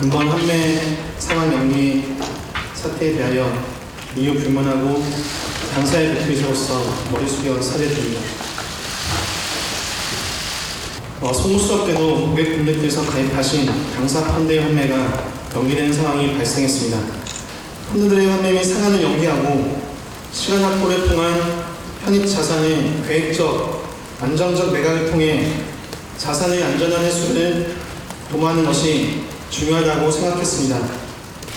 근본 판매 상환 연기 사태에 대하여 이유 불문하고 당사의 대표이사로서 머리 숙여 사죄드립니다. 어, 송구스럽게도 고객 분들께서 가입하신 당사 펀드의 환매가 연기되는 상황이 발생했습니다. 펀드들의 환매 및 상환을 연기하고 시간 확보를 통한 편입 자산의 계획적, 안정적 매각을 통해 자산의 안전한 회수를 도모하는 것이 중요하다고 생각했습니다.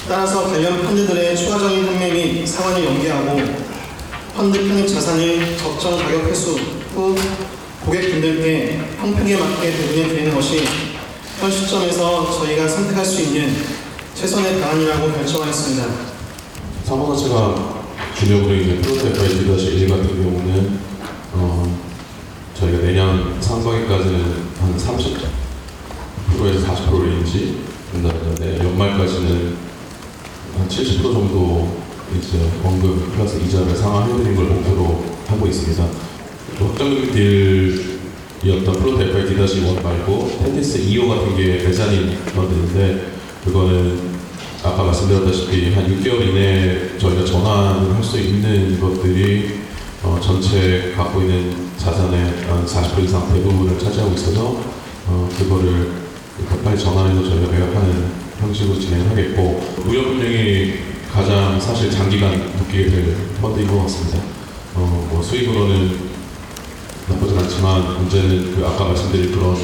따라서 관련 펀드들의 추가적인 판매 및 상환을 연기하고 펀드 편입 자산을 적정 가격 회수 후 고객분들께 형평에 맞게 배분해 드리는 것이 현 시점에서 저희가 선택할 수 있는 최선의 방안이라고 결정하였습니다. 자체가 주력으로 있는 프로테이프의 디다시 1 같은 경우는 어, 저희가 내년 상반기까지는 한 30%에서 40% 레인지 된다는데 연말까지는 한 70% 정도 이제 원금 플러스 이자를 상환해드린 걸 목표로 하고 있습니다. 확정금 딜이었던 프로테이프의 디다시 1 말고 텐티스 2호 같은 게 메자닌 펀드인데 그거는 아까 말씀드렸다시피 한 6개월 이내에 저희가 전환을 할 수 있는 것들이 어, 전체 갖고 있는 자산의 한 40% 이상 대부분을 차지하고 있어서 전환해서 저희가 매각하는 형식으로 진행하겠고 무역분쟁이 가장 사실 장기간 묶이게 될 펀드인 것 같습니다. 어, 뭐 수익으로는 나쁘진 않지만 문제는 그 아까 말씀드린 그런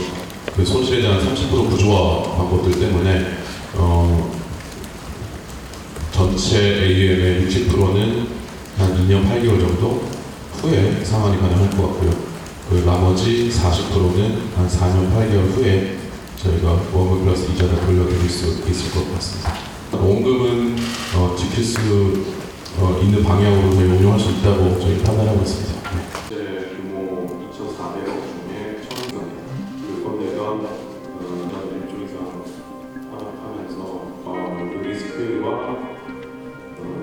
그 손실에 대한 30% 구조화 방법들 때문에 어, 전체 AUM의 60%는 한 2년 8개월 정도 후에 상환이 가능할 것 같고요. 그 나머지 40%는 한 4년 8개월 후에 저희가 원금 플러스 이자를 돌려드릴 수 있을 것 같습니다. 원금은 어, 지킬 수 어, 있는 방향으로 저희 운용할 수 있다고 저희 판단하고 있습니다. 네. 규모 2,400억 중에 1,000억 그 어, 어, 그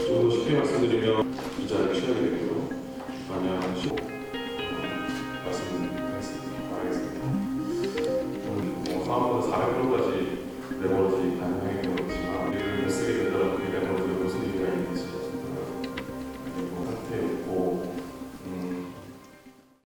어, 좀 쉽게 말씀드리면 이자를 취하게 되고요. 만약 15